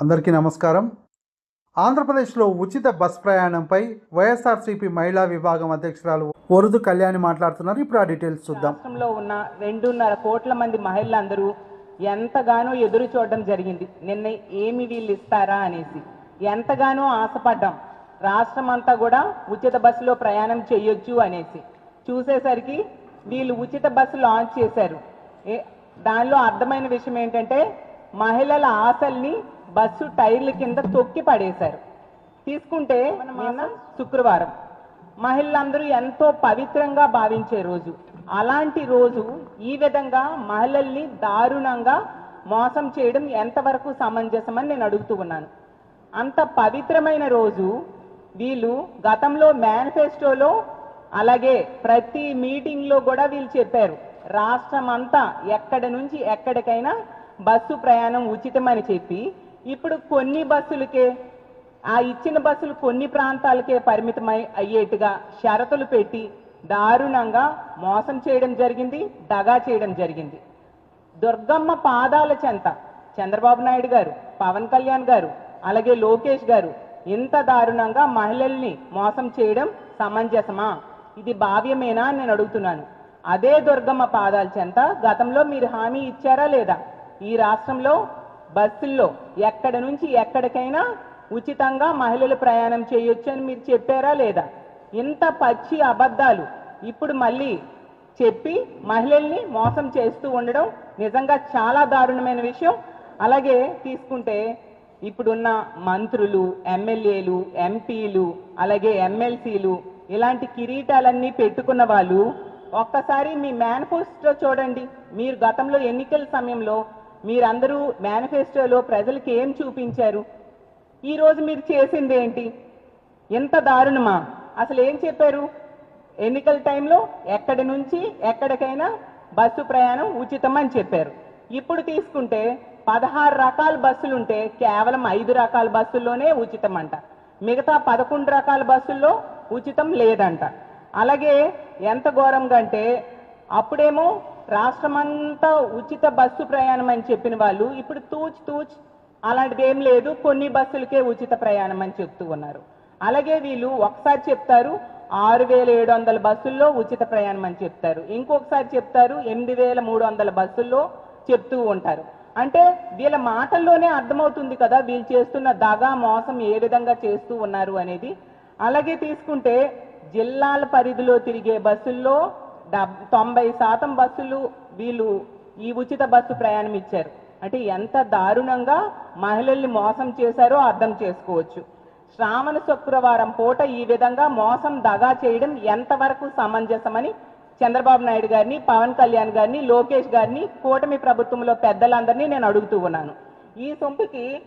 అందరికీ నమస్కారం. ఆంధ్రప్రదేశ్లో ఉచిత బస్ ప్రయాణంపై వైఎస్ఆర్సీపీ మహిళా విభాగం అధ్యక్షురాలు వరుదు కళ్యాణి మాట్లాడుతున్నారు. ఇప్పుడు ఆ డీటెయిల్స్ చూద్దాం. రాష్ట్రంలో ఉన్న రెండున్నర కోట్ల మంది మహిళలందరూ ఎంతగానో ఎదురు చూడడం జరిగింది. నిన్న ఏమి వీళ్ళు ఇస్తారా అనేసి. ఎంతగానో ఆశపడ్డాం. రాష్ట్రం అంతా కూడా ఉచిత బస్సులో ప్రయాణం చేయొచ్చు అనేసి. చూసేసరికి వీళ్ళు ఉచిత బస్సు లాంచ్ చేశారు. ఏ- దానిలో అర్థమైన విషయం ఏంటంటే మహిళల ఆశల్ని బస్సు టైర్ల కింద తొక్కి పడేశారు. తీసుకుంటే నిన్న శుక్రవారం. మహిళలందరూ ఎంతో పవిత్రంగా భావించే రోజు. అలాంటి రోజు ఈ విధంగా మహిళల్ని దారుణంగా మోసం చేయడం ఎంతవరకు సమంజసమని నేను అడుగుతూ ఉన్నాను. అంత పవిత్రమైన రోజు వీళ్ళు గతంలో మేనిఫెస్టోలో అలాగే ప్రతి మీటింగ్లో కూడా వీళ్ళు చెప్పారు. రాష్ట్రం అంతా ఎక్కడి నుంచి ఎక్కడికైనా బస్సు ప్రయాణం ఉచితమని చెప్పి ఇప్పుడు కొన్ని బస్సులకే ఆ ఇచ్చిన బస్సులు కొన్ని ప్రాంతాలకే పరిమితమై అయ్యేట్టుగా షరతులు పెట్టి దారుణంగా మోసం చేయడం జరిగింది దగా చేయడం జరిగింది. దుర్గమ్మ పాదాల చెంత చంద్రబాబు నాయుడు గారు పవన్ కళ్యాణ్ గారు అలాగే లోకేష్ గారు ఇంత దారుణంగా మహిళల్ని మోసం చేయడం సమంజసమా? ఇది భావ్యమేనా నేను అడుగుతున్నాను. అదే దుర్గమ్మ పాదాల చెంత గతంలో మీరు హామీ ఇచ్చారా లేదా? ఈ రాష్ట్రంలో బస్సుల్లో ఎక్కడి నుంచి ఎక్కడికైనా ఉచితంగా మహిళలు ప్రయాణం చేయొచ్చు అని మీరు చెప్పారా లేదా? ఇంత పచ్చి అబద్ధాలు. ఇప్పుడు మళ్ళీ చెప్పి మహిళల్ని మోసం చేస్తూ ఉండడం నిజంగా చాలా దారుణమైన విషయం. అలాగే తీసుకుంటే ఇప్పుడున్న మంత్రులు ఎమ్మెల్యేలు ఎంపీలు అలాగే ఎమ్మెల్సీలు ఇలాంటి కిరీటాలన్నీ పెట్టుకున్న వాళ్ళు ఒక్కసారి మీ మేనిఫెస్టో చూడండి. మీరు గతంలో ఎన్నికల సమయంలో మీరందరూ మేనిఫెస్టోలో ప్రజలకి ఏం చూపించారు? ఈరోజు మీరు చేసింది ఏంటి ఎంత దారుణమా? అసలు ఏం చెప్పారు? ఎన్నికల టైంలో ఎక్కడి నుంచి ఎక్కడికైనా బస్సు ప్రయాణం ఉచితం అని చెప్పారు. ఇప్పుడు తీసుకుంటే పదహారు రకాల బస్సులు ఉంటే కేవలం ఐదు రకాల బస్సుల్లోనే ఉచితం అంట మిగతా పదకొండు రకాల బస్సుల్లో ఉచితం లేదంట. అలాగే ఎంత ఘోరంగా అంటే అప్పుడేమో రాష్ట్రమంతా ఉచిత బస్సు ప్రయాణం అని చెప్పిన వాళ్ళు ఇప్పుడు తూచ్ తూచ్ అలాంటిది ఏం లేదు కొన్ని బస్సులకే ఉచిత ప్రయాణం అని చెప్తూ ఉన్నారు. అలాగే వీళ్ళు ఒకసారి చెప్తారు ఆరు వేల ఏడు వందల బస్సుల్లో ఉచిత ప్రయాణం అని చెప్తారు. ఇంకొకసారి చెప్తారు ఎనిమిది వేల మూడు వందల బస్సుల్లో చెప్తూ ఉంటారు. అంటే వీళ్ళ మాటల్లోనే అర్థమవుతుంది కదా వీళ్ళు చేస్తున్న దగా మోసం ఏ విధంగా చేస్తూ ఉన్నారు అనేది. అలాగే తీసుకుంటే జిల్లాల పరిధిలో తిరిగే బస్సుల్లో తొంభై శాతం బస్సులు వీళ్ళు ఈ ఉచిత బస్సు ప్రయాణం ఇచ్చారు. అంటే ఎంత దారుణంగా మహిళల్ని మోసం చేశారో అర్థం చేసుకోవచ్చు. శ్రావణ శుక్రవారం పూట ఈ విధంగా మోసం దగా చేయడం ఎంతవరకు సమంజసమని చంద్రబాబు నాయుడు గారిని పవన్ కళ్యాణ్ గారిని లోకేష్ గారిని కూటమి ప్రభుత్వంలో పెద్దలందరినీ నేను అడుగుతూ ఉన్నాను. ఈ సొంపుకి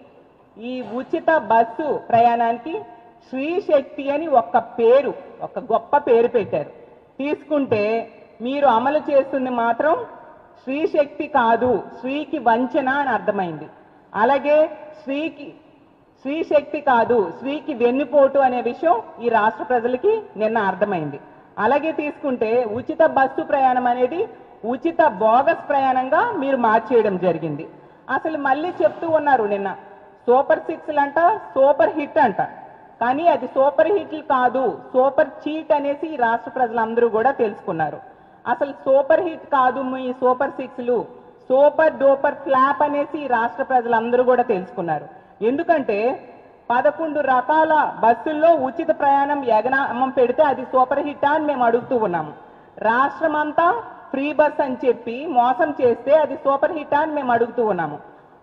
ఈ ఉచిత బస్సు ప్రయాణానికి శ్రీ శక్తి అని ఒక పేరు ఒక గొప్ప పేరు పెట్టారు. తీసుకుంటే మీరు అమలు చేస్తుంది మాత్రం స్త్రీ శక్తి కాదు స్త్రీకి వంచన అని అర్థమైంది. అలాగే శ్రీకి స్త్రీశక్తి శక్తి కాదు స్త్రీకి వెన్నుపోటు అనే విషయం ఈ రాష్ట్ర ప్రజలకి నిన్న అర్థమైంది. అలాగే తీసుకుంటే ఉచిత బస్సు ప్రయాణం అనేది ఉచిత బోగస్ ప్రయాణంగా మీరు మార్చేయడం జరిగింది. అసలు మళ్ళీ చెప్తూ ఉన్నారు నిన్న. సూపర్ సిక్స్లు అంట సూపర్ హిట్ అంట. కానీ అది సూపర్ హిట్లు కాదు. సూపర్ చీట్ అనేసి రాష్ట్ర ప్రజలందరూ కూడా తెలుసుకున్నారు. అసలు సూపర్ హిట్ కాదు మీ సూపర్ సిక్స్లు. సూపర్ డూపర్ ఫ్లాప్ అనేసి రాష్ట్ర ప్రజలందరూ కూడా తెలుసుకున్నారు. ఎందుకంటే పదకొండు రకాల బస్సుల్లో ఉచిత ప్రయాణం ఎగనామం పెడితే అది సూపర్ హిట్ అని మేము అడుగుతూ ఉన్నాము. రాష్ట్రం అంతా ఫ్రీ బస్ అని చెప్పి మోసం చేస్తే అది సూపర్ హిట్ అని మేము అడుగుతూ ఉన్నాము.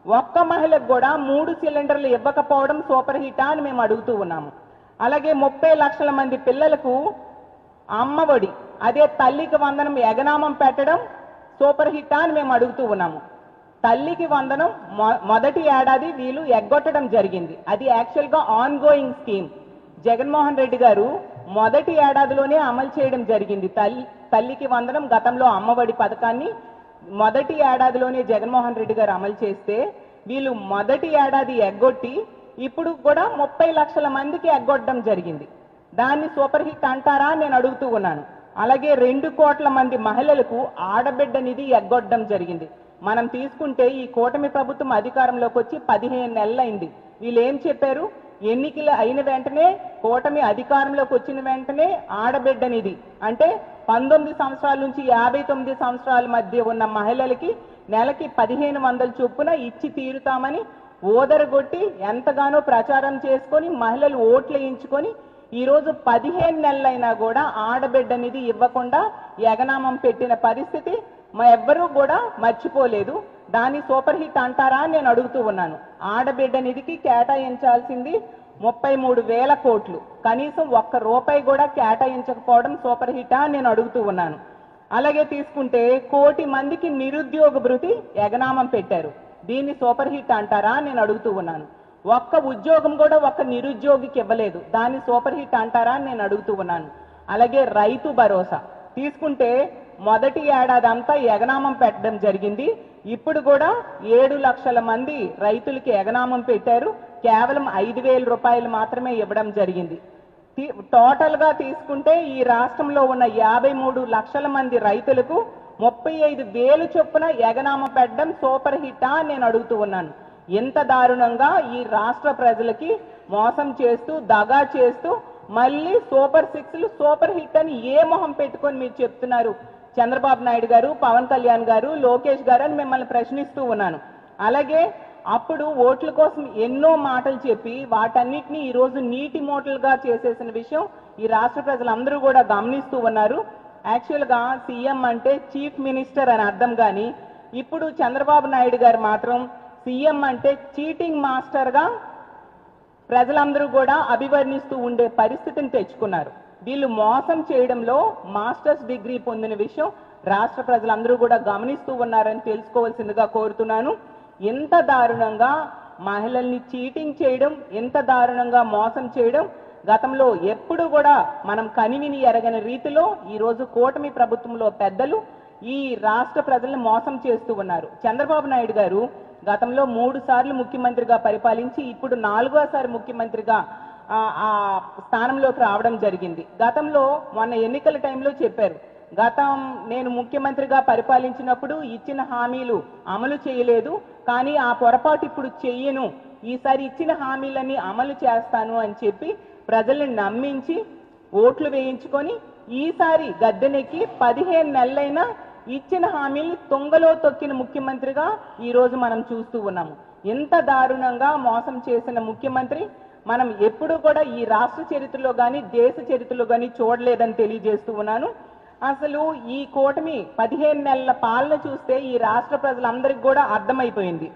ఒక్క మహిళకు కూడా మూడు సిలిండర్లు ఇవ్వకపోవడం సూపర్ హిట్ అని మేము అడుగుతూ ఉన్నాము. అలాగే ముప్పై లక్షల మంది పిల్లలకు అమ్మఒడి అదే తల్లికి వందనం ఎగనామం పెట్టడం సూపర్ హిట్ అని మేము అడుగుతూ ఉన్నాము. తల్లికి వందనం మొ- మొదటి ఏడాది వీళ్ళు ఎగ్గొట్టడం జరిగింది. అది యాక్చువల్గా ongoing scheme. Jaganmohan Reddy గారు మొదటి ఏడాదిలోనే అమలు చేయడం జరిగింది. తల్లి తల్లికి వందనం గతంలో అమ్మఒడి పథకాన్ని మొదటి ఏడాదిలోనే జగన్మోహన్ రెడ్డి గారు అమలు చేస్తే వీళ్ళు మొదటి ఏడాది ఎగ్గొట్టి ఇప్పుడు కూడా ముప్పై లక్షల మందికి ఎగ్గొట్టడం జరిగింది. దాన్ని సూపర్ హిట్ అంటారా నేను అడుగుతూ ఉన్నాను. అలాగే రెండు కోట్ల మంది మహిళలకు ఆడబిడ్డ నిధి ఎగ్గొట్టడం జరిగింది. మనం తీసుకుంటే ఈ కూటమి ప్రభుత్వం అధికారంలోకి వచ్చి పదిహేను నెలలైంది. వీళ్ళు ఏం చెప్పారు? ఎన్నికలు అయిన వెంటనే కూటమి అధికారంలోకి వచ్చిన వెంటనే ఆడబిడ్డనిది. అంటే పంతొమ్మిది సంవత్సరాల నుంచి యాభై తొమ్మిది సంవత్సరాల మధ్య ఉన్న మహిళలకి నెలకి పదిహేను వందల చొప్పున ఇచ్చి తీరుతామని ఓదరగొట్టి ఎంతగానో ప్రచారం చేసుకొని మహిళలు ఓట్లు వేయించుకొని ఈరోజు పదిహేను నెలలైనా కూడా ఆడబిడ్డనిది ఇవ్వకుండా ఎగనామం పెట్టిన పరిస్థితి మా ఎవ్వరూ కూడా మర్చిపోలేదు. దాన్ని సూపర్ హిట్ అంటారా అని నేను అడుగుతూ ఉన్నాను. ఆడబిడ్డ నిధికి కేటాయించాల్సింది ముప్పై మూడు వేల కోట్లు. కనీసం ఒక్క రూపాయి కూడా కేటాయించకపోవడం సూపర్ హిటా అని నేను అడుగుతూ ఉన్నాను. అలాగే తీసుకుంటే కోటి మందికి నిరుద్యోగ భృతి ఎగనామం పెట్టారు. దీన్ని సూపర్ హిట్ అంటారా నేను అడుగుతూ ఉన్నాను. ఒక్క ఉద్యోగం కూడా ఒక్క నిరుద్యోగికి ఇవ్వలేదు. దాన్ని సూపర్ హిట్ అంటారా అని నేను అడుగుతూ ఉన్నాను. అలాగే రైతు భరోసా. తీసుకుంటే మొదటి ఏడాది అంతా ఎగనామం పెట్టడం జరిగింది. ఇప్పుడు కూడా ఏడు లక్షల మంది రైతులకి ఎగనామం పెట్టారు. కేవలం ఐదు వేల రూపాయలు మాత్రమే ఇవ్వడం జరిగింది. టోటల్గా తీసుకుంటే ఈ రాష్ట్రంలో ఉన్న యాభై మూడు లక్షల మంది రైతులకు ముప్పై ఐదు వేలు చొప్పున ఎగనామం పెట్టడం సూపర్ హిట్టా నేను అడుగుతూ ఉన్నాను. ఇంత దారుణంగా ఈ రాష్ట్ర ప్రజలకి మోసం చేస్తూ దగా చేస్తూ మళ్ళీ సూపర్ సిక్స్లు సూపర్ హిట్ అని ఏ మొహం పెట్టుకొని మీరు చెప్తున్నారు? చంద్రబాబు నాయుడు గారు పవన్ కళ్యాణ్ గారు లోకేష్ గారు అని మిమ్మల్ని ప్రశ్నిస్తూ ఉన్నాను. అలాగే అప్పుడు ఓట్ల కోసం ఎన్నో మాటలు చెప్పి వాటన్నిటిని ఈరోజు నీటి మోటలుగా చేసేసిన విషయం ఈ రాష్ట్ర ప్రజలందరూ కూడా గమనిస్తూ ఉన్నారు. యాక్చువల్గా సీఎం అంటే చీఫ్ మినిస్టర్ అని అర్థం కానీ ఇప్పుడు చంద్రబాబు నాయుడు గారు మాత్రం సీఎం అంటే చీటింగ్ మాస్టర్గా ప్రజలందరూ కూడా అభివర్ణిస్తూ ఉండే పరిస్థితిని తెచ్చుకున్నారు. వీళ్ళు మోసం చేయడంలో మాస్టర్స్ డిగ్రీ పొందిన విషయం రాష్ట్ర ప్రజలందరూ కూడా గమనిస్తూ ఉన్నారని తెలుసుకోవాల్సిందిగా కోరుతున్నాను. ఎంత దారుణంగా మహిళల్ని చీటింగ్ చేయడం ఎంత దారుణంగా మోసం చేయడం గతంలో ఎప్పుడు కూడా మనం కనివిని ఎరగని రీతిలో ఈ రోజు కూటమి ప్రభుత్వంలో పెద్దలు ఈ రాష్ట్ర ప్రజల్ని మోసం చేస్తూ ఉన్నారు. చంద్రబాబు నాయుడు గారు గతంలో మూడు సార్లు ముఖ్యమంత్రిగా పరిపాలించి ఇప్పుడు నాలుగోసారి ముఖ్యమంత్రిగా ఆ, స్థానంలోకి రావడం జరిగింది. గతంలో మొన్న ఎన్నికల టైంలో చెప్పారు. గతం నేను ముఖ్యమంత్రిగా పరిపాలించినప్పుడు ఇచ్చిన హామీలు అమలు చేయలేదు. కానీ ఆ పొరపాటు ఇప్పుడు చెయ్యను. ఈసారి ఇచ్చిన హామీలన్నీ అమలు చేస్తాను అని చెప్పి ప్రజల్ని నమ్మించి ఓట్లు వేయించుకొని ఈసారి గద్దెనెక్కి పదిహేను నెలలైనా ఇచ్చిన హామీలు తొంగలో తొక్కిన ముఖ్యమంత్రిగా ఈ రోజు మనం చూస్తూ ఉన్నాము. ఎంత దారుణంగా మోసం చేసిన ముఖ్యమంత్రి మనం ఎప్పుడు కూడా ఈ రాష్ట్ర చరిత్రలో కానీ దేశ చరిత్రలో కానీ చూడలేదని తెలియజేస్తూ ఉన్నాను. అసలు ఈ కూటమి పదిహేను నెలల పాలన చూస్తే ఈ రాష్ట్ర ప్రజలందరికీ కూడా అర్థమైపోయింది.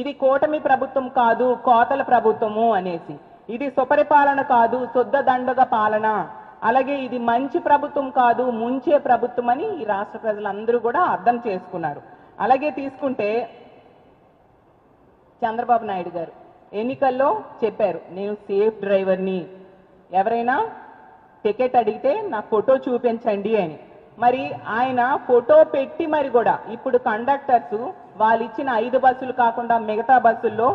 ఇది కూటమి ప్రభుత్వం కాదు కోతల ప్రభుత్వము అనేసి. ఇది సుపరిపాలన కాదు శుద్ధ దండగ పాలన. అలాగే ఇది మంచి ప్రభుత్వం కాదు ముంచే ప్రభుత్వం అని ఈ రాష్ట్ర ప్రజలందరూ కూడా అర్థం చేసుకున్నారు. అలాగే తీసుకుంటే చంద్రబాబు నాయుడు గారు ఎన్నికల్లో చెప్పారు. నేను సేఫ్ డ్రైవర్ని ఎవరైనా టికెట్ అడిగితే నా ఫోటో చూపించండి అని. మరి ఆయన ఫోటో పెట్టి మరి కూడా ఇప్పుడు కండక్టర్స్ వాళ్ళు ఇచ్చిన ఐదు బస్సులు కాకుండా మిగతా బస్సుల్లో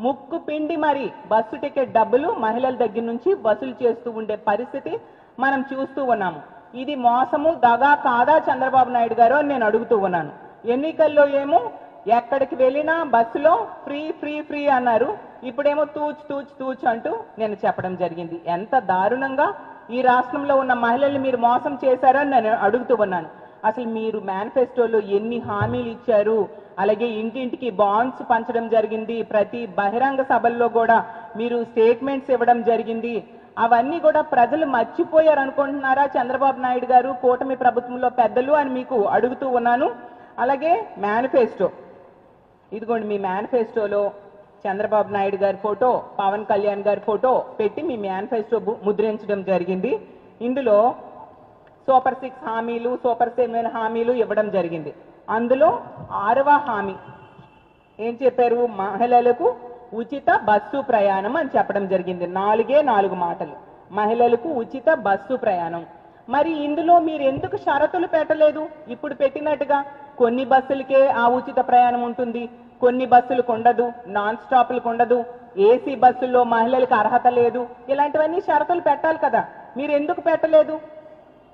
ముక్కు పిండి మరి బస్సు టికెట్ డబ్బులు మహిళల దగ్గర నుంచి వసూలు చేస్తూ ఉండే పరిస్థితి మనం చూస్తూ ఉన్నాము. ఇది మోసము దగా కాదా చంద్రబాబు నాయుడు గారు అని నేను అడుగుతూ ఉన్నాను. ఎన్నికల్లో ఏమో ఎక్కడికి వెళ్ళినా బస్సులో ఫ్రీ ఫ్రీ ఫ్రీ అన్నారు. ఇప్పుడేమో తూచ్ తూచ్ తూచ్ అంటూ నేను చెప్పడం జరిగింది. ఎంత దారుణంగా ఈ రాష్ట్రంలో ఉన్న మహిళల్ని మీరు మోసం చేశారని నేను అడుగుతూ ఉన్నాను. అసలు మీరు మేనిఫెస్టోలో ఎన్ని హామీలు ఇచ్చారు? అలాగే ఇంటింటికి బాండ్స్ పంచడం జరిగింది. ప్రతి బహిరంగ సభల్లో కూడా మీరు స్టేట్మెంట్స్ ఇవ్వడం జరిగింది. అవన్నీ కూడా ప్రజలు మర్చిపోయారు అనుకుంటున్నారా చంద్రబాబు నాయుడు గారు? కూటమి ప్రభుత్వంలో పెద్దలు అని మీకు అడుగుతూ ఉన్నాను. అలాగే మేనిఫెస్టో. ఇదిగోండి మీ మేనిఫెస్టోలో చంద్రబాబు నాయుడు గారి ఫోటో పవన్ కళ్యాణ్ గారి ఫోటో పెట్టి మీ మేనిఫెస్టో ముద్రించడం జరిగింది. ఇందులో సూపర్ సిక్స్ హామీలు సూపర్ సెవెన్ హామీలు ఇవ్వడం జరిగింది. అందులో ఆరవ హామీ ఏం చెప్పారు? మహిళలకు ఉచిత బస్సు ప్రయాణం అని చెప్పడం జరిగింది. నాలుగే నాలుగు మాటలు. మహిళలకు ఉచిత బస్సు ప్రయాణం. మరి ఇందులో మీరు ఎందుకు షరతులు పెట్టలేదు? ఇప్పుడు పెట్టినట్టుగా కొన్ని బస్సులకే ఆ ఉచిత ప్రయాణం ఉంటుంది. కొన్ని బస్సులకు ఉండదు నాన్ స్టాప్లకు ఉండదు ఏసీ బస్సుల్లో మహిళలకు అర్హత లేదు. ఇలాంటివన్నీ షరతులు పెట్టాలి కదా. మీరు ఎందుకు పెట్టలేదు?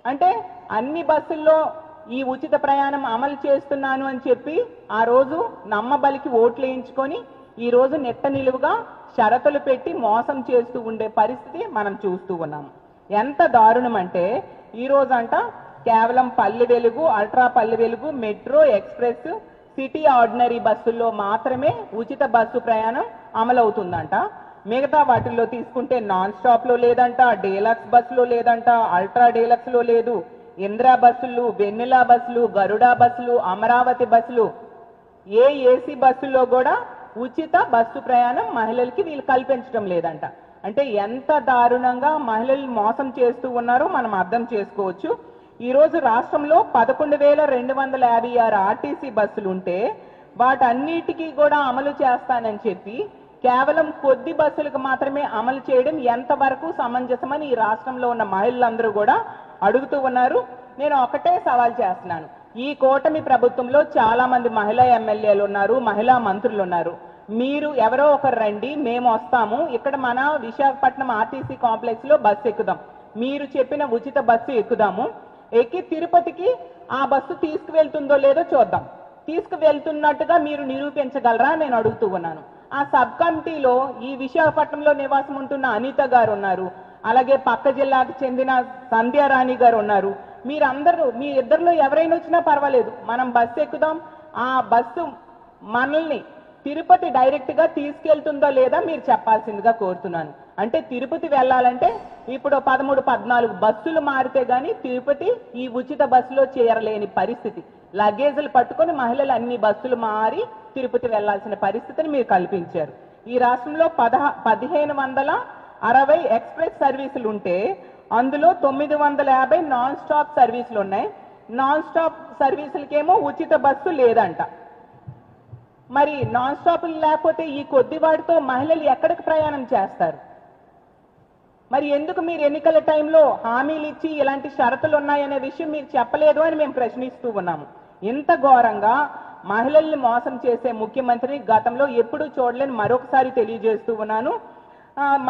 అంటే అన్ని బస్సుల్లో ఈ ఉచిత ప్రయాణం అమలు చేస్తున్నాను అని చెప్పి ఆ రోజు నమ్మబలికి ఓట్లు వేయించుకొని ఈ రోజు నెట్ట నిలువుగా షరతులు పెట్టి మోసం చేస్తూ ఉండే పరిస్థితి మనం చూస్తూ ఉన్నాం. ఎంత దారుణం అంటే ఈ రోజంట కేవలం Palle Velugu ultra Palle Velugu metro express city ordinary బస్సుల్లో మాత్రమే ఉచిత బస్సు ప్రయాణం అమలవుతుందంట. మిగతా వాటిల్లో తీసుకుంటే నాన్ స్టాప్లో లేదంట డీలక్స్ బస్సులో లేదంట అల్ట్రా డీలక్స్లో లేదు. ఇంద్రా బస్సులు వెన్నెలా బస్సులు గరుడా బస్సులు అమరావతి బస్సులు ఏ ఏసీ బస్సుల్లో కూడా ఉచిత బస్సు ప్రయాణం మహిళలకి వీళ్ళు కల్పించడం లేదంట. అంటే ఎంత దారుణంగా మహిళలు మోసం చేస్తూ ఉన్నారో మనం అర్థం చేసుకోవచ్చు. ఈరోజు రాష్ట్రంలో పదకొండు వేల రెండు వందల యాభై ఆరు ఆర్టీసీ బస్సులు ఉంటే వాటన్నిటికీ కూడా అమలు చేస్తానని చెప్పి కేవలం కొద్ది బస్సులకు మాత్రమే అమలు చేయడం ఎంతవరకు సమంజసమని ఈ రాష్ట్రంలో ఉన్న మహిళలందరూ కూడా అడుగుతూ ఉన్నారు. నేను ఒకటే సవాల్ చేస్తున్నాను. ఈ కూటమి ప్రభుత్వంలో చాలా మంది మహిళా ఎమ్మెల్యేలు ఉన్నారు మహిళా మంత్రులు ఉన్నారు. మీరు ఎవరో ఒకరు రండి మేము వస్తాము. ఇక్కడ మన విశాఖపట్నం ఆర్టీసీ కాంప్లెక్స్లో బస్సు ఎక్కుదాం. మీరు చెప్పిన ఉచిత బస్సు ఎక్కుదాము. ఎక్కి తిరుపతికి ఆ బస్సు తీసుకువెళ్తుందో లేదో చూద్దాం. తీసుకువెళ్తున్నట్టుగా మీరు నిరూపించగలరా నేను అడుగుతూ ఉన్నాను. ఆ సబ్ కమిటీలో ఈ విశాఖపట్నంలో నివాసం ఉంటున్న అనిత గారు ఉన్నారు. అలాగే పక్క జిల్లాకు చెందిన సంధ్యారాణి గారు ఉన్నారు. మీరందరూ మీ ఇద్దరిలో ఎవరైనా వచ్చినా పర్వాలేదు. మనం బస్సు ఎక్కుదాం. ఆ బస్సు మనల్ని తిరుపతి డైరెక్ట్గా తీసుకెళ్తుందో లేదా మీరు చెప్పాల్సిందిగా కోరుతున్నాను. అంటే తిరుపతి వెళ్ళాలంటే ఇప్పుడు పదమూడు పద్నాలుగు బస్సులు మారితే గానీ తిరుపతి ఈ ఉచిత బస్సులో చేరలేని పరిస్థితి. లగేజ్లు పట్టుకొని మహిళలు అన్ని బస్సులు మారి తిరుపతి వెళ్ళాల్సిన పరిస్థితిని మీరు కల్పించారు. ఈ రాష్ట్రంలో పదహ పదిహేను వందల అరవై ఎక్స్ప్రెస్ సర్వీసులు ఉంటే అందులో తొమ్మిది వందల యాభై నాన్ స్టాప్ సర్వీసులు ఉన్నాయి. నాన్ స్టాప్ సర్వీసులకేమో ఉచిత బస్సు లేదంట. మరి నాన్ స్టాప్ లేకపోతే ఈ కొద్దివాటితో మహిళలు ఎక్కడికి ప్రయాణం చేస్తారు? మరి ఎందుకు మీరు ఎన్నికల టైంలో హామీలు ఇచ్చి ఇలాంటి షరతులు ఉన్నాయనే విషయం మీరు చెప్పలేదు అని మేము ప్రశ్నిస్తూ ఉన్నాము. ఇంత ఘోరంగా మహిళల్ని మోసం చేసే ముఖ్యమంత్రిని గతంలో ఎప్పుడూ చూడలేని మరొకసారి తెలియజేస్తూ ఉన్నాను.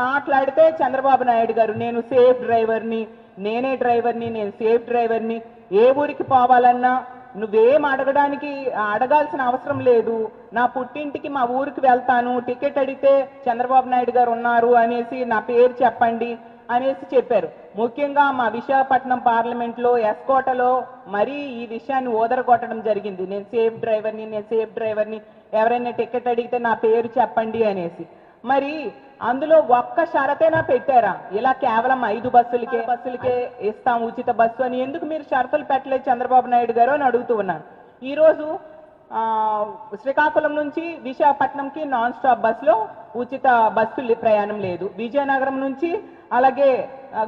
మాట్లాడితే చంద్రబాబు నాయుడు గారు నేను సేఫ్ డ్రైవర్ని నేనే డ్రైవర్ని నేను సేఫ్ డ్రైవర్ని ఏ ఊరికి పోవాలన్నా నువ్వేం అడగడానికి అడగాల్సిన అవసరం లేదు. నా పుట్టింటికి మా ఊరికి వెళ్తాను. టికెట్ అడిగితే చంద్రబాబు నాయుడు గారు ఉన్నారు అనేసి నా పేరు చెప్పండి అనేసి చెప్పారు. ముఖ్యంగా మా విశాఖపట్నం పార్లమెంట్లో ఎస్కోటలో మరీ ఈ విషయాన్ని ఓదరగొట్టడం జరిగింది. నేను సేఫ్ డ్రైవర్ని నేను సేఫ్ డ్రైవర్ని ఎవరైనా టికెట్ అడిగితే నా పేరు చెప్పండి అనేసి. మరి అందులో ఒక్క షరతైనా పెట్టారా? ఇలా కేవలం ఐదు బస్సులకే బస్సులకే ఇస్తాం ఉచిత బస్సు అని ఎందుకు మీరు షరతులు పెట్టలేదు చంద్రబాబు నాయుడు గారు అని అడుగుతూ ఉన్నాను ఈ రోజు ఆ, శ్రీకాకుళం నుంచి విశాఖపట్నంకి నాన్ స్టాప్ బస్సులో ఉచిత బస్సు ప్రయాణం లేదు. విజయనగరం నుంచి అలాగే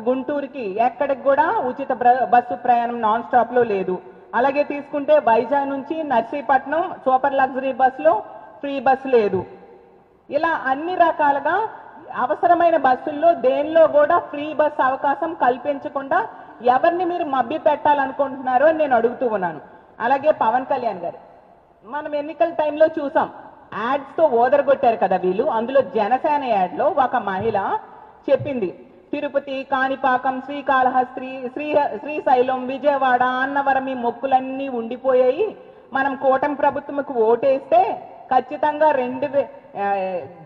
గుంటూరుకి ఎక్కడికి కూడా ఉచిత బస్సు ప్రయాణం నాన్ స్టాప్లో లేదు. అలాగే తీసుకుంటే వైజాగ్ నుంచి నర్సీపట్నం సూపర్ లగ్జరీ బస్సులో ఫ్రీ బస్ లేదు. ఇలా అన్ని రకాలుగా అవసరమైన బస్సుల్లో దేనిలో కూడా ఫ్రీ బస్ అవకాశం కల్పించకుండా ఎవరిని మీరు మభ్య పెట్టాలనుకుంటున్నారో అని నేను అడుగుతూ ఉన్నాను. అలాగే పవన్ కళ్యాణ్ గారు మనం ఎన్నికల టైంలో చూసాం యాడ్స్తో ఓదరగొట్టారు కదా వీళ్ళు. అందులో జనసేన యాడ్లో ఒక మహిళ చెప్పింది తిరుపతి కాణిపాకం శ్రీకాళహస్త్రి శ్రీ శ్రీశైలం విజయవాడ అన్నవరం ఈ మొక్కులన్నీ ఉండిపోయాయి. మనం కూటమి ప్రభుత్వంకు ఓటేస్తే ఖచ్చితంగా రెండు వే-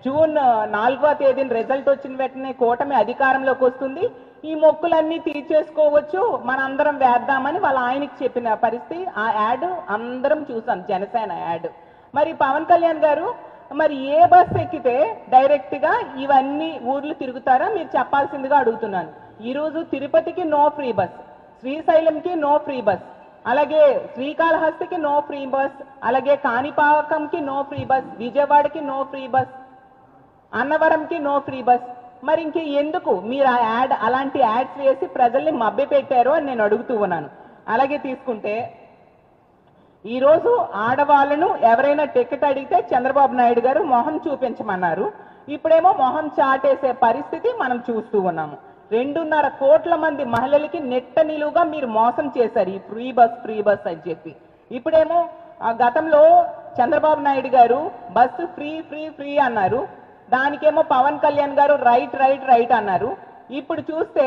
జూన్ నాలుగవ తేదీన రిజల్ట్ వచ్చిన వెంటనే కూటమి అధికారంలోకి వస్తుంది. ఈ మొక్కులన్నీ తీర్చేసుకోవచ్చు. మనందరం వేద్దామని వాళ్ళ ఆయనకి చెప్పిన పరిస్థితి. ఆ యాడ్ అందరం చూసాం. జనసేన యాడ్ మరి పవన్ కళ్యాణ్ గారు మరి ఏ బస్సు ఎక్కితే డైరెక్ట్గా ఇవన్నీ ఊర్లు తిరుగుతారా? మీరు చెప్పాల్సిందిగా అడుగుతున్నాను. ఈరోజు తిరుపతికి నో ఫ్రీ బస్ శ్రీశైలంకి నో ఫ్రీ బస్ అలాగే శ్రీకాళహస్తికి నో ఫ్రీ బస్ అలాగే కాణిపాకంకి నో ఫ్రీ బస్ విజయవాడకి నో ఫ్రీ బస్ అన్నవరంకి నో ఫ్రీ బస్ మరి ఇంక ఎందుకు మీరు ఆ యాడ్ అలాంటి యాడ్స్ వేసి ప్రజల్ని మభ్య పెట్టారు అని నేను అడుగుతూ ఉన్నాను. అలాగే తీసుకుంటే ఈరోజు ఆడవాళ్ళను ఎవరైనా టికెట్ అడిగితే చంద్రబాబు నాయుడు గారు మొహం చూపించమన్నారు. ఇప్పుడేమో మొహం చాటేసే పరిస్థితి మనం చూస్తూ ఉన్నాము. రెండున్నర కోట్ల మంది మహిళలకి నెట్ట నిలువుగా మీరు మోసం చేశారు. ఈ ఫ్రీ బస్ ఫ్రీ బస్ అని చెప్పి. ఇప్పుడేమో ఆ గతంలో చంద్రబాబు నాయుడు గారు బస్సు ఫ్రీ ఫ్రీ ఫ్రీ అన్నారు. దానికేమో పవన్ కళ్యాణ్ గారు రైట్ రైట్ రైట్ అన్నారు. ఇప్పుడు చూస్తే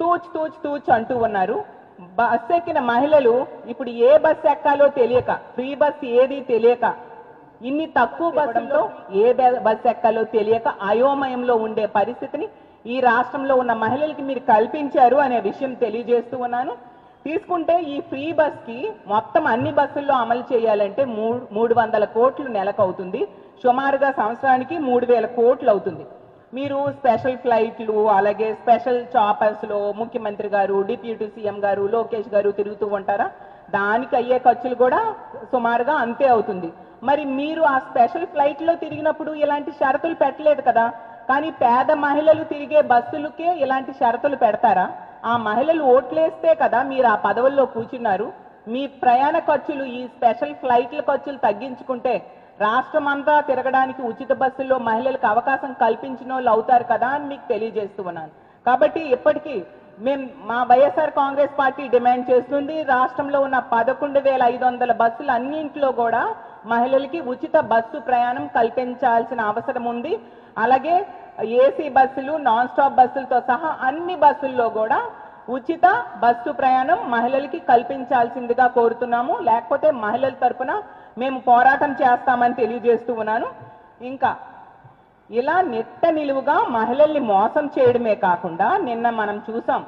తూచ్ తూచ్ తూచ్ అంటూ ఉన్నారు. బస్ ఎక్కిన మహిళలు ఇప్పుడు ఏ బస్ ఎక్కాలో తెలియక ఫ్రీ బస్ ఏది తెలియక ఇన్ని తక్కువ బస్సులో ఏ బస్ ఎక్కాలో తెలియక అయోమయంలో ఉండే పరిస్థితిని ఈ రాష్ట్రంలో ఉన్న మహిళలకి మీరు కల్పించారు అనే విషయం తెలియజేస్తూ ఉన్నాను. తీసుకుంటే ఈ ఫ్రీ బస్కి మొత్తం అన్ని బస్సుల్లో అమలు చేయాలంటే మూడు మూడు వందల కోట్లు నెలకు అవుతుంది సుమారుగా సంవత్సరానికి మూడు వేల కోట్లు అవుతుంది. మీరు స్పెషల్ ఫ్లైట్లు అలాగే స్పెషల్ చాపర్స్లో ముఖ్యమంత్రి గారు డిప్యూటీ సీఎం గారు లోకేష్ గారు తిరుగుతూ ఉంటారా? దానికి అయ్యే ఖర్చులు కూడా సుమారుగా అంతే అవుతుంది. మరి మీరు ఆ స్పెషల్ ఫ్లైట్లో తిరిగినప్పుడు ఇలాంటి షరతులు పెట్టలేదు కదా. కానీ పేద మహిళలు తిరిగే బస్సులకే ఇలాంటి షరతులు పెడతారా? ఆ మహిళలు ఓట్లేస్తే కదా మీరు ఆ పదవుల్లో కూర్చున్నారు మీ ప్రయాణ ఖర్చులు ఈ స్పెషల్ ఫ్లైట్ల ఖర్చులు తగ్గించుకుంటే రాష్ట్రం అంతా తిరగడానికి ఉచిత బస్సుల్లో మహిళలకు అవకాశం కల్పించిన వాళ్ళు అవుతారు కదా అని మీకు తెలియజేస్తూ ఉన్నాను. కాబట్టి ఇప్పటికీ మేము మా వైఎస్ఆర్ కాంగ్రెస్ పార్టీ డిమాండ్ చేస్తుంది. రాష్ట్రంలో ఉన్న పదకొండు వేల ఐదు వందల బస్సులు అన్నింటిలో కూడా మహిళలకి ఉచిత బస్సు ప్రయాణం కల్పించాల్సిన అవసరం ఉంది. అలాగే ఏసీ బస్సులు నాన్ స్టాప్ బస్సులతో సహా అన్ని బస్సుల్లో కూడా ఉచిత బస్సు ప్రయాణం మహిళలకి కల్పించాల్సిందిగా కోరుతున్నాము. లేకపోతే మహిళల తరపున మేము పోరాటం చేస్తామని తెలియజేస్తూ ఉన్నాను. ఇంకా ఇలా నిట్ట నిలువుగా మహిళల్ని మోసం చేయడమే కాకుండా నిన్న మనం చూసాం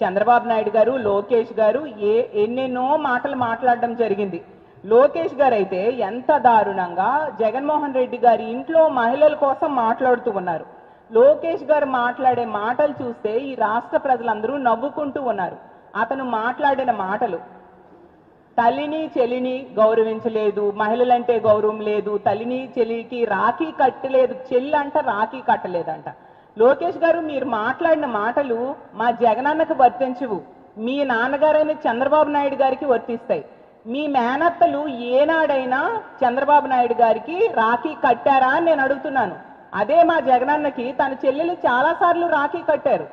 చంద్రబాబు నాయుడు గారు లోకేష్ గారు ఏ ఎన్నెన్నో మాటలు మాట్లాడడం జరిగింది. లోకేష్ గారు అయితే ఎంత దారుణంగా జగన్మోహన్ రెడ్డి గారి ఇంట్లో మహిళల కోసం మాట్లాడుతూ ఉన్నారు. లోకేష్ గారు మాట్లాడే మాటలు చూస్తే ఈ రాష్ట్ర ప్రజలందరూ నవ్వుకుంటూ ఉన్నారు. అతను మాట్లాడిన మాటలు తల్లిని చెలిని గౌరవించలేదు మహిళలంటే గౌరవం లేదు తల్లిని చెలికి రాఖీ కట్టలేదు చెల్లి అంట రాఖీ కట్టలేదంట. లోకేష్ గారు మీరు మాట్లాడిన మాటలు మా జగనన్నకు వర్తించవు మీ నాన్నగారైన చంద్రబాబు నాయుడు గారికి వర్తిస్తాయి. మీ మేనత్తలు ఏనాడైనా చంద్రబాబు నాయుడు గారికి రాఖీ కట్టారా అని నేను అడుగుతున్నాను. అదే మా జగనన్నకి తన చెల్లెలు చాలా సార్లు రాఖీ కట్టారు.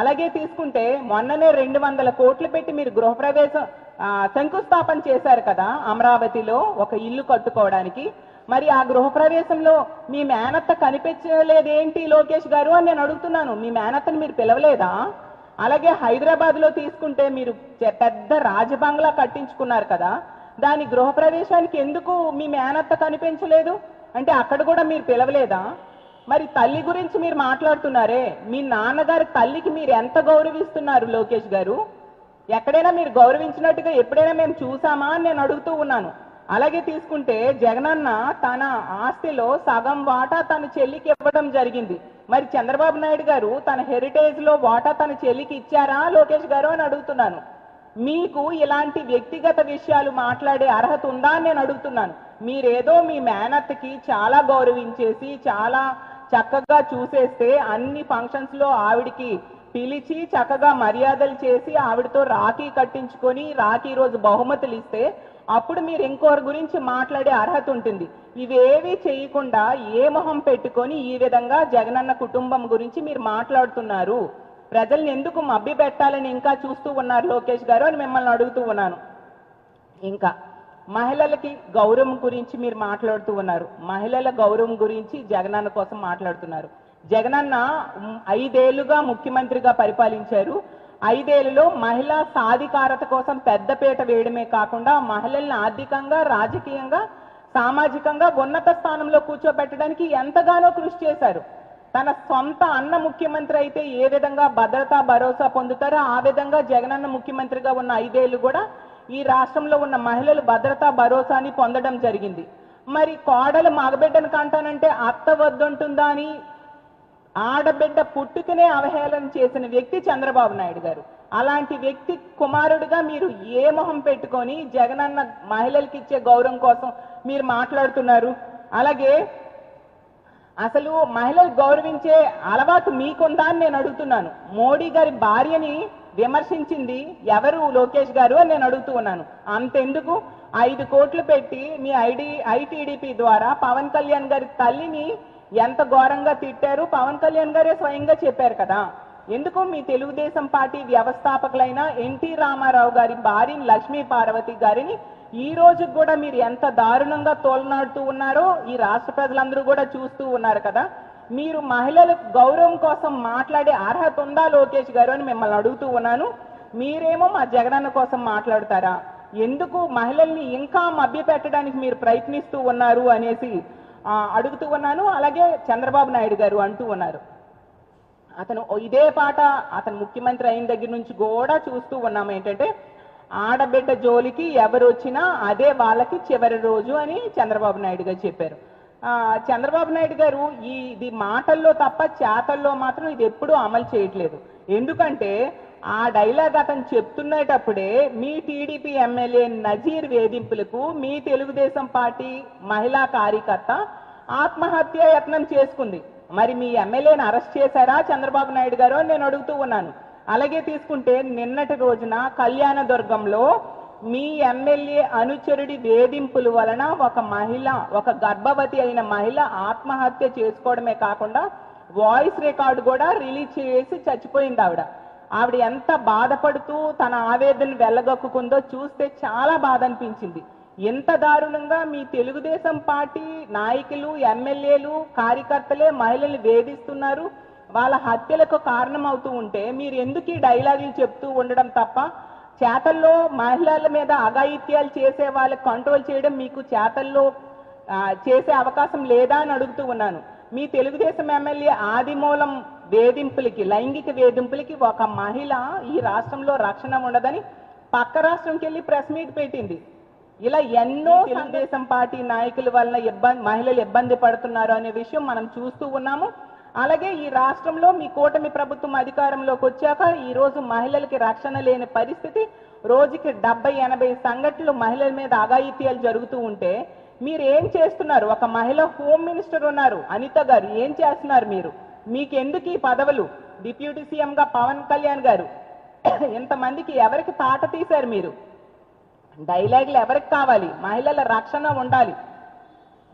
అలాగే తీసుకుంటే మొన్ననే రెండు వందల కోట్లు పెట్టి మీరు గృహప్రవేశం శంకుస్థాపన చేశారు కదా అమరావతిలో ఒక ఇల్లు కట్టుకోవడానికి. మరి ఆ గృహప్రవేశంలో మీ మేనత్త కనిపించలేదేంటి లోకేష్ గారు అని నేను అడుగుతున్నాను. మీ మేనత్తని మీరు పిలవలేదా? అలాగే హైదరాబాద్లో తీసుకుంటే మీరు చె- పెద్ద రాజబంగ్లా కట్టించుకున్నారు కదా దాని గృహప్రవేశానికి ఎందుకు మీ మేనత్త కనిపించలేదు? అంటే అక్కడ కూడా మీరు పిలవలేదా? మరి తల్లి గురించి మీరు మాట్లాడుతున్నారే మీ నాన్నగారి తల్లికి మీరు ఎంత గౌరవిస్తున్నారు లోకేష్ గారు? ఎక్కడైనా మీరు గౌరవించినట్టుగా ఎప్పుడైనా మేము చూసామా అని నేను అడుగుతూ ఉన్నాను. అలాగే తీసుకుంటే జగనన్న తన ఆస్తిలో సగం వాటా తన చెల్లికి ఇవ్వడం జరిగింది. మరి చంద్రబాబు నాయుడు గారు తన హెరిటేజ్లో వాటా తన చెల్లికి ఇచ్చారా లోకేష్ గారు అని అడుగుతున్నాను. మీకు ఇలాంటి వ్యక్తిగత విషయాలు మాట్లాడే అర్హత ఉందా అని నేను అడుగుతున్నాను. మీరేదో మీ మేనత్తకి చాలా గౌరవించేసి చాలా చక్కగా చూసేస్తే అన్ని ఫంక్షన్స్లో ఆవిడికి పిలిచి చక్కగా మర్యాదలు చేసి ఆవిడతో రాఖీ కట్టించుకొని రాఖీ రోజు బహుమతులు ఇస్తే అప్పుడు మీరు ఇంకోరి గురించి మాట్లాడే అర్హత ఉంటుంది. ఇవేవి చేయకుండా ఏ మొహం పెట్టుకొని ఈ విధంగా జగనన్న కుటుంబం గురించి మీరు మాట్లాడుతున్నారు. ప్రజల్ని ఎందుకు మబ్బి పెట్టాలని ఇంకా చూస్తూ ఉన్నారు లోకేష్ గారు అని మిమ్మల్ని అడుగుతూ ఉన్నాను. ఇంకా మహిళలకి గౌరవం గురించి మీరు మాట్లాడుతూ ఉన్నారు. మహిళల గౌరవం గురించి జగనన్న కోసం మాట్లాడుతున్నారు. జగనన్న ఐదేళ్ళుగా ముఖ్యమంత్రిగా పరిపాలించారు. ఐదేళ్ళలో మహిళా సాధికారత కోసం పెద్దపీట వేయడమే కాకుండా మహిళల్ని ఆర్థికంగా రాజకీయంగా సామాజికంగా ఉన్నత స్థానంలో కూర్చోబెట్టడానికి ఎంతగానో కృషి చేశారు. తన సొంత అన్న ముఖ్యమంత్రి అయితే ఏ విధంగా భద్రతా భరోసా పొందుతారో ఆ విధంగా జగనన్న ముఖ్యమంత్రిగా ఉన్న ఐదేళ్ళు కూడా ఈ రాష్ట్రంలో ఉన్న మహిళలు భద్రతా భరోసాని పొందడం జరిగింది. మరి కోడలు మగబిడ్డను కంటానంటే అత్త వద్దుంటుందా అని ఆడబిడ్డ పుట్టుకనే అవహేళన చేసిన వ్యక్తి చంద్రబాబు నాయుడు గారు. అలాంటి వ్యక్తి కుమారుడిగా మీరు ఏ మొహం పెట్టుకొని జగనన్న మహిళలకి ఇచ్చే గౌరవం కోసం మీరు మాట్లాడుతున్నారు. అలాగే అసలు మహిళలు గౌరవించే అలవాటు మీకుందా అని నేను అడుగుతున్నాను. మోడీ గారి భార్యని విమర్శించింది ఎవరు? లోకేష్ గారు అని నేను అడుగుతూ ఉన్నాను. అంతెందుకు? ఐదు కోట్లు పెట్టి మీ ఐడి ఐటీడీపీ ద్వారా పవన్ కళ్యాణ్ గారి తల్లిని ఎంత ఘోరంగా తిట్టారు? పవన్ కళ్యాణ్ గారే స్వయంగా చెప్పారు కదా. ఎందుకు మీ తెలుగుదేశం పార్టీ వ్యవస్థాపకులైన ఎన్టీ రామారావు గారి భార్య లక్ష్మీ పార్వతి గారిని ఈ రోజు కూడా మీరు ఎంత దారుణంగా తోలనాడుతూ ఉన్నారో ఈ రాష్ట్ర ప్రజలందరూ కూడా చూస్తూ ఉన్నారు కదా. మీరు మహిళల గౌరవం కోసం మాట్లాడే అర్హత ఉందా లోకేష్ గారు అని మిమ్మల్ని అడుగుతూ ఉన్నాను. మీరేమో మా జగనన్న కోసం మాట్లాడతారా? ఎందుకు మహిళల్ని ఇంకా మభ్యపెట్టడానికి మీరు ప్రయత్నిస్తూ ఉన్నారు అనేసి అడుగుతూ ఉన్నాను. అలాగే చంద్రబాబు నాయుడు గారు అంటూ ఉన్నారు. అతను ఇదే పాట అతను ముఖ్యమంత్రి అయిన దగ్గర నుంచి కూడా చూస్తూ ఉన్నాం. ఏంటంటే ఆడబిడ్డ జోలికి ఎవరు వచ్చినా అదే వాళ్ళకి చివరి రోజు అని చంద్రబాబు నాయుడు గారు చెప్పారు. చంద్రబాబు నాయుడు గారు ఈ ఇది మాటల్లో తప్ప చేతల్లో మాత్రం ఇది ఎప్పుడూ అమలు చేయట్లేదు. ఎందుకంటే ఆ డైలాగ్ అతను చెప్తున్నటప్పుడే మీ టీడీపీ ఎమ్మెల్యే నజీర్ వేధింపులకు మీ తెలుగుదేశం పార్టీ మహిళా కార్యకర్త ఆత్మహత్య యత్నం చేసుకుంది. మరి మీ ఎమ్మెల్యేని అరెస్ట్ చేశారా చంద్రబాబు నాయుడు గారు అని నేను అడుగుతూ ఉన్నాను. అలాగే తీసుకుంటే నిన్నటి రోజున కళ్యాణదుర్గంలో మీ ఎమ్మెల్యే అనుచరుడి వేధింపుల వలన ఒక మహిళ ఒక గర్భవతి అయిన మహిళ ఆత్మహత్య చేసుకోవడమే కాకుండా వాయిస్ రికార్డు కూడా రిలీజ్ చేసి చచ్చిపోయింది ఆవిడ. ఆవిడ ఎంత బాధపడుతూ తన ఆవేదన వెళ్ళగక్కుకుందో చూస్తే చాలా బాధ అనిపించింది. ఎంత దారుణంగా మీ తెలుగుదేశం పార్టీ నాయకులు ఎమ్మెల్యేలు కార్యకర్తలే మహిళల్ని వేధిస్తున్నారు వాళ్ళ హత్యలకు కారణం అవుతూ ఉంటే మీరు ఎందుకు ఈ డైలాగులు చెప్తూ ఉండడం తప్ప? చేతల్లో మహిళల మీద అఘాయిత్యాలు చేసే వాళ్ళకి కంట్రోల్ చేయడం మీకు చేతల్లో చేసే అవకాశం లేదా అని అడుగుతూ ఉన్నాను. మీ తెలుగుదేశం ఎమ్మెల్యే ఆదిమూలం వేధింపులకి లైంగిక వేధింపులకి ఒక మహిళ ఈ రాష్ట్రంలో రక్షణ ఉండదని పక్క రాష్ట్రంకి వెళ్ళి ప్రెస్ మీట్ పెట్టింది. ఇలా ఎన్నో తెలుగుదేశం పార్టీ నాయకుల వలన ఇబ్బంది మహిళలు ఇబ్బంది పడుతున్నారు అనే విషయం మనం చూస్తూ ఉన్నాము. అలాగే ఈ రాష్ట్రంలో మీ కూటమి ప్రభుత్వం అధికారంలోకి వచ్చాక ఈ రోజు మహిళలకి రక్షణ లేని పరిస్థితి రోజుకి డెబ్బై ఎనభై సంఘటనలు మహిళల మీద అఘాయిత్యాలు జరుగుతూ ఉంటే మీరు ఏం చేస్తున్నారు? ఒక మహిళ హోమ్ మినిస్టర్ ఉన్నారు అనిత గారు ఏం చేస్తున్నారు మీరు? మీకు ఎందుకు ఈ పదవులు? డిప్యూటీ సీఎం గా పవన్ కళ్యాణ్ గారు ఇంతమందికి ఎవరికి తాట తీశారు మీరు? డైలాగులు ఎవరికి కావాలి? మహిళల రక్షణ ఉండాలి.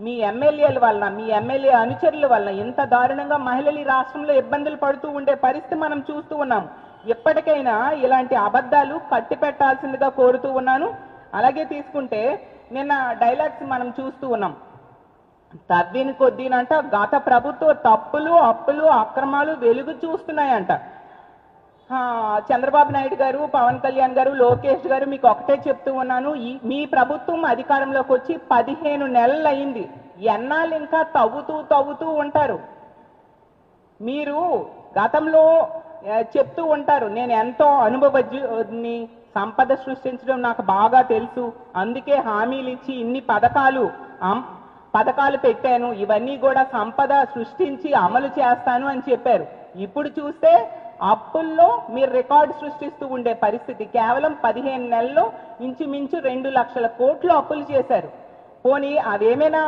మీ ఎమ్మెల్యేల వలన మీ ఎమ్మెల్యే అనుచరుల వలన ఇంత దారుణంగా మహిళలు ఈ రాష్ట్రంలో ఇబ్బందులు పడుతూ ఉండే పరిస్థితి మనం చూస్తూ ఉన్నాం. ఎప్పటికైనా ఇలాంటి అబద్ధాలు కట్టి పెట్టాల్సిందిగా కోరుతూ ఉన్నాను. అలాగే తీసుకుంటే నిన్న డైలాగ్స్ మనం చూస్తూ ఉన్నాం. తవ్విని కొద్దీనంట గత ప్రభుత్వ తప్పులు అప్పులు అక్రమాలు వెలుగు చూస్తున్నాయంట. చంద్రబాబు నాయుడు గారు పవన్ కళ్యాణ్ గారు లోకేష్ గారు మీకు ఒకటే చెప్తూ ఉన్నాను. ఈ మీ ప్రభుత్వం అధికారంలోకి వచ్చి పదిహేను నెలలు అయింది ఎన్నాళ్ళు ఇంకా తవ్వుతూ తవ్వుతూ ఉంటారు? మీరు గతంలో చెప్తూ ఉంటారు నేను ఎంతో అనుభవజ్ఞని సంపద సృష్టించడం నాకు బాగా తెలుసు. అందుకే హామీలు ఇచ్చి ఇన్ని పథకాలు అం- పథకాలు పెట్టాను. ఇవన్నీ కూడా సంపద సృష్టించి అమలు చేస్తాను అని చెప్పారు. ఇప్పుడు చూస్తే అప్పుల్లో మీరు రికార్డు సృష్టిస్తూ ఉండే పరిస్థితి కేవలం పదిహేను నెలల్లో ఇంచుమించు రెండు లక్షల కోట్లు అప్పులు చేశారు. పోనీ అవేమైనా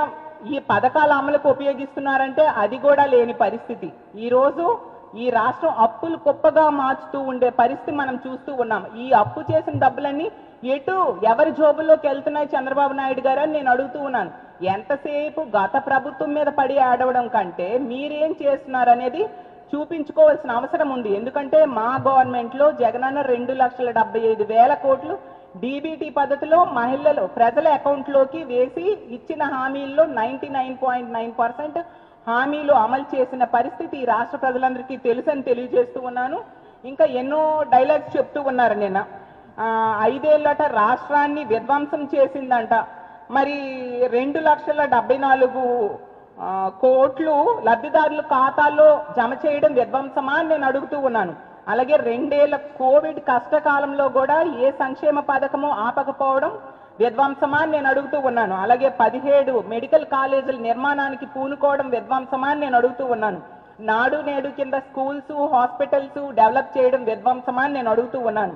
ఈ పథకాల అమలుకు ఉపయోగిస్తున్నారంటే అది కూడా లేని పరిస్థితి. ఈ రోజు ఈ రాష్ట్రం అప్పులు కుప్పగా మార్చుతూ ఉండే పరిస్థితి మనం చూస్తూ ఉన్నాం. ఈ అప్పు చేసిన డబ్బులన్నీ ఎటు ఎవరి జోబుల్లోకి వెళ్తున్నాయి చంద్రబాబు నాయుడు గారు అని నేను అడుగుతూ ఉన్నాను. ఎంతసేపు గత ప్రభుత్వం మీద పడి ఆడవడం కంటే మీరేం చేస్తున్నారు అనేది చూపించుకోవాల్సిన అవసరం ఉంది. ఎందుకంటే మా గవర్నమెంట్లో జగనన్న రెండు లక్షల డెబ్బై ఐదు వేల కోట్లు డీబీటీ పద్ధతిలో మహిళలు ప్రజల అకౌంట్లోకి వేసి ఇచ్చిన హామీల్లో ninety nine point nine percent హామీలు అమలు చేసిన పరిస్థితి ఈ రాష్ట్ర ప్రజలందరికీ తెలుసని తెలియజేస్తూ ఉన్నాను. ఇంకా ఎన్నో డైలాగ్స్ చెప్తూ ఉన్నారు నిన్న. ఐదేళ్ళట రాష్ట్రాన్ని విధ్వంసం చేసిందంట. మరి రెండు లక్షల డెబ్బై నాలుగు కోట్లు లబ్ధిదారుల ఖాతాల్లో జమ చేయడం విధ్వంసమా అని నేను అడుగుతూ ఉన్నాను. అలాగే రెండేళ్ళ కోవిడ్ కష్టకాలంలో కూడా ఏ సంక్షేమ పథకము ఆపకపోవడం విధ్వంసమా అని నేను అడుగుతూ ఉన్నాను. అలాగే పదిహేడు మెడికల్ కాలేజీల నిర్మాణానికి పూనుకోవడం విధ్వంసమా అని నేను అడుగుతూ ఉన్నాను. నాడు నేడు కింద స్కూల్స్ హాస్పిటల్స్ డెవలప్ చేయడం విధ్వంసమా అని నేను అడుగుతూ ఉన్నాను.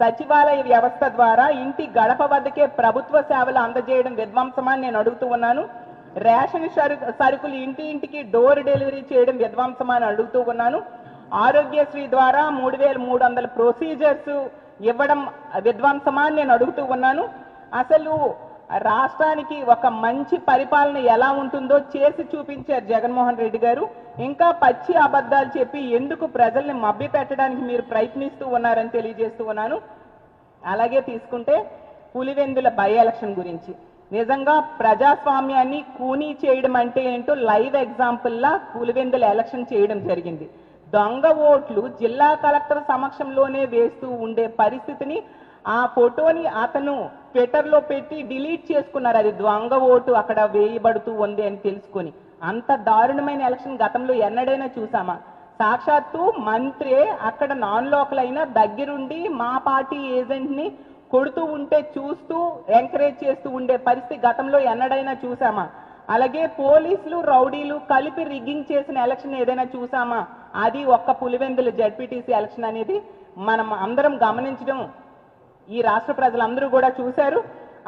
సచివాలయ వ్యవస్థ ద్వారా ఇంటి గడప వద్దకే ప్రభుత్వ సేవలు అందజేయడం విధ్వంసమా అని నేను అడుగుతూ ఉన్నాను. రేషన్ సరుకులు ఇంటి ఇంటికి డోర్ డెలివరీ చేయడం విధ్వంసం అని అడుగుతూ ఉన్నాను. ఆరోగ్యశ్రీ ద్వారా మూడు వేల మూడు వందల ప్రొసీజర్స్ ఇవ్వడం విధ్వంసమా నేను అడుగుతూ ఉన్నాను. అసలు రాష్ట్రానికి ఒక మంచి పరిపాలన ఎలా ఉంటుందో చేసి చూపించారు జగన్మోహన్ రెడ్డి గారు. ఇంకా పచ్చి అబద్ధాలు చెప్పి ఎందుకు ప్రజల్ని మభ్య పెట్టడానికి మీరు ప్రయత్నిస్తూ ఉన్నారని తెలియజేస్తూ ఉన్నాను. అలాగే తీసుకుంటే పులివెందుల బై ఎలక్షన్ గురించి. నిజంగా ప్రజాస్వామ్యాన్ని కూనీ చేయడం అంటే ఏంటో లైవ్ ఎగ్జాంపుల్లా పులివెందుల ఎలక్షన్ చేయడం జరిగింది. దొంగ ఓట్లు జిల్లా కలెక్టర్ సమక్షంలోనే వేస్తూ ఉండే పరిస్థితిని ఆ ఫోటోని అతను ట్విట్టర్లో పెట్టి డిలీట్ చేసుకున్నారు. అది దొంగ ఓటు అక్కడ వేయబడుతూ ఉంది అని తెలుసుకొని. అంత దారుణమైన ఎలక్షన్ గతంలో ఎన్నడైనా చూసామా? సాక్షాత్తు మంత్రి అక్కడ నాన్ లోకల్ అయినా దగ్గరుండి మా పార్టీ ఏజెంట్ని కొడుతూ ఉంటే చూస్తూ ఎంకరేజ్ చేస్తూ ఉండే పరిస్థితి గతంలో ఎన్నడైనా చూసామా? అలాగే పోలీసులు రౌడీలు కలిపి రిగ్గింగ్ చేసిన ఎలక్షన్ ఏదైనా చూసామా? అది ఒక్క పులివెందుల జడ్పీటీసీ ఎలక్షన్ అనేది మనం అందరం గమనించడం ఈ రాష్ట్ర ప్రజలందరూ కూడా చూశారు.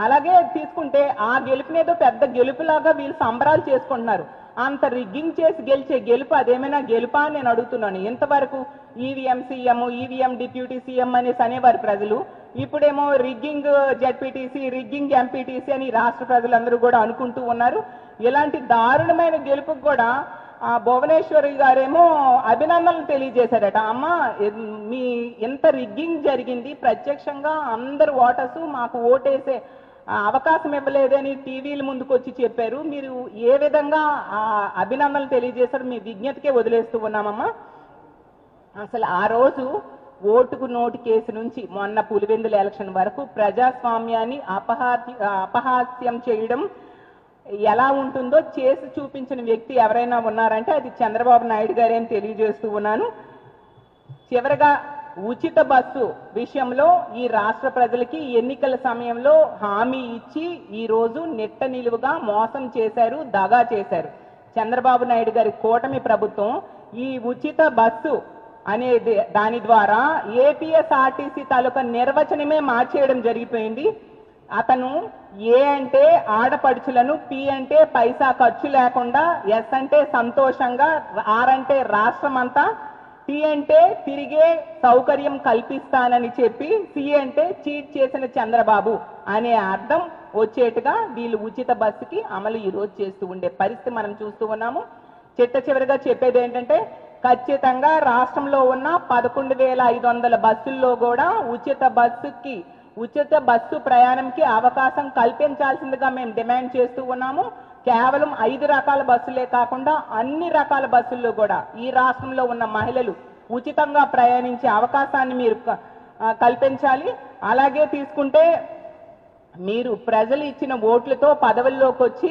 అలాగే తీసుకుంటే ఆ గెలుపునేదో పెద్ద గెలుపులాగా వీళ్ళు సంబరాలు చేసుకుంటున్నారు. అంత రిగ్గింగ్ చేసి గెలిచే గెలుపు అదేమైనా గెలుపా అని నేను అడుగుతున్నాను. ఇంతవరకు EVM CM EVM deputy CM అనేసి అనేవారు ప్రజలు. ఇప్పుడేమో రిగ్గింగ్ జడ్పీటీసీ రిగ్గింగ్ ఎంపీటీసీ అని రాష్ట్ర ప్రజలందరూ కూడా అనుకుంటూ ఉన్నారు. ఇలాంటి దారుణమైన గెలుపుకు కూడా ఆ భువనేశ్వరి గారేమో అభినందనలు తెలియజేశారట. అమ్మ మీ ఎంత రిగ్గింగ్ జరిగింది. ప్రత్యక్షంగా అందరు ఓటర్స్ మాకు ఓటేసే అవకాశం ఇవ్వలేదని టీవీల ముందుకు వచ్చి చెప్పారు. మీరు ఏ విధంగా ఆ అభినందనలు తెలియజేశారు మీ విజ్ఞతకే వదిలేస్తూ ఉన్నామమ్మా. అసలు ఆ రోజు ఓటుకు నోటు కేసు నుంచి మొన్న పులివెందుల ఎలక్షన్ వరకు ప్రజాస్వామ్యాన్ని అపహాస్య అపహాస్యం చేయడం ఎలా ఉంటుందో చేసి చూపించిన వ్యక్తి ఎవరైనా ఉన్నారంటే అది చంద్రబాబు నాయుడు గారే అని తెలియజేస్తూ ఉన్నాను. చివరగా ఉచిత బస్సు విషయంలో ఈ రాష్ట్ర ప్రజలకి ఎన్నికల సమయంలో హామీ ఇచ్చి ఈ రోజు నెట్ట నిలువుగా మోసం చేశారు దగా చేశారు. చంద్రబాబు నాయుడు గారి కూటమి ప్రభుత్వం ఈ ఉచిత బస్సు అనేది దాని ద్వారా ఏపీఎస్ఆర్టీసీ తాలూకా నిర్వచనమే మార్చేయడం జరిగిపోయింది. అతను ఏ అంటే ఆడపడుచులను పి అంటే పైసా ఖర్చు లేకుండా ఎస్ అంటే సంతోషంగా ఆర్ అంటే రాష్ట్రం అంతా టి అంటే తిరిగే సౌకర్యం కల్పిస్తానని చెప్పి సి అంటే చీట్ చేసిన చంద్రబాబు అనే అర్థం వచ్చేట్టుగా వీళ్ళు ఉచిత బస్సుకి అమలు ఈ రోజు చేస్తూ ఉండే పరిస్థితి మనం చూస్తూ ఉన్నాము. చిట్ట చివరిగా చెప్పేది ఏంటంటే ఖచ్చితంగా రాష్ట్రంలో ఉన్న పదకొండు వేల ఐదు వందల బస్సుల్లో కూడా ఉచిత బస్సుకి ఉచిత బస్సు ప్రయాణంకి అవకాశం కల్పించాల్సిందిగా మేము డిమాండ్ చేస్తూ ఉన్నాము. కేవలం ఐదు రకాల బస్సులే కాకుండా అన్ని రకాల బస్సుల్లో కూడా ఈ రాష్ట్రంలో ఉన్న మహిళలు ఉచితంగా ప్రయాణించే అవకాశాన్ని మీరు కల్పించాలి. అలాగే తీసుకుంటే మీరు ప్రజలు ఇచ్చిన ఓట్లతో పదవుల్లోకి వచ్చి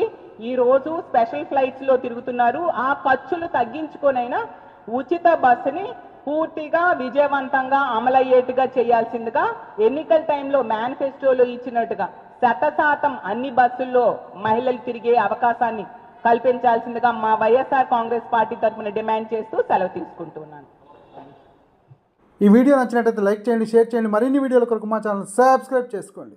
ఈ రోజు స్పెషల్ ఫ్లైట్స్లో తిరుగుతున్నారు. ఆ ఖర్చులు తగ్గించుకొనైనా ఉచిత బస్సుని పూర్తిగా విజయవంతంగా అమలయ్యేట్టుగా చేయాల్సిందిగా ఎన్నికల టైంలో మేనిఫెస్టోలో ఇచ్చినట్టుగా శతశాతం అన్ని బస్సుల్లో మహిళలు తిరిగే అవకాశాన్ని కల్పించాల్సిందిగా మా వైఎస్ఆర్ కాంగ్రెస్ పార్టీ తరఫున డిమాండ్ చేస్తూ సెలవు తీసుకుంటున్నాను. ఈ వీడియో నచ్చినట్లయితే లైక్ చేయండి షేర్ చేయండి. మరిన్ని వీడియోల కొరకు మా ఛానల్ సబ్స్క్రైబ్ చేసుకోండి.